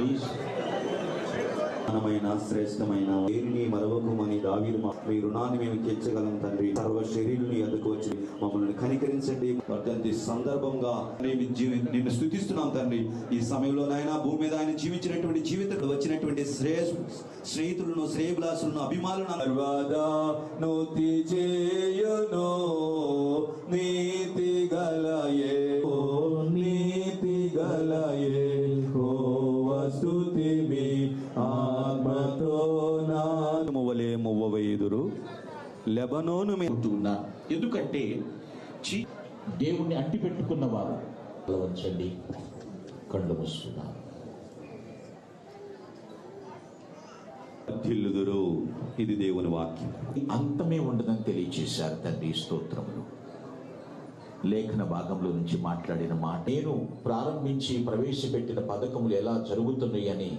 Isso. ఘనమైన శ్రేష్టమైన దేనిని మరవకమని దావీదు మీ రుణాన్ని మేము తీర్చగలం తండ్రి. సర్వ శరీరుని ఎందుకు మమ్మల్ని కనికరించండి. వర్ధంతి సందర్భంగా జీవి నిన్ను స్థుతిస్తున్నాం తండ్రి. ఈ సమయంలోనైనా భూమి మీద ఆయన జీవించినటువంటి జీవితంలో వచ్చినటువంటి శ్రేయ స్నేహితులను శ్రేయభిలాసులను అభిమానులను చేయును నీతి గలయే. నీతి గలయే. ఆత్మతో నామవలే మువ్వవేదురు. లెబనోను ఎందుకంటే దేవుణ్ణి అంటి పెట్టుకున్న వారు. వంచండి కళ్ళు వర్ధిల్లుదురు ఇది దేవుని వాక్యం. అంతమే ఉండదని తెలియచేశారు తండ్రి స్తోత్రములు. లేఖన భాగంలో నుంచి మాట్లాడిన మాట నేను ప్రారంభించి ప్రవేశపెట్టిన పథకములు ఎలా జరుగుతున్నాయి అని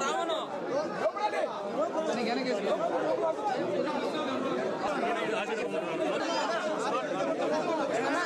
రావణు అన్నా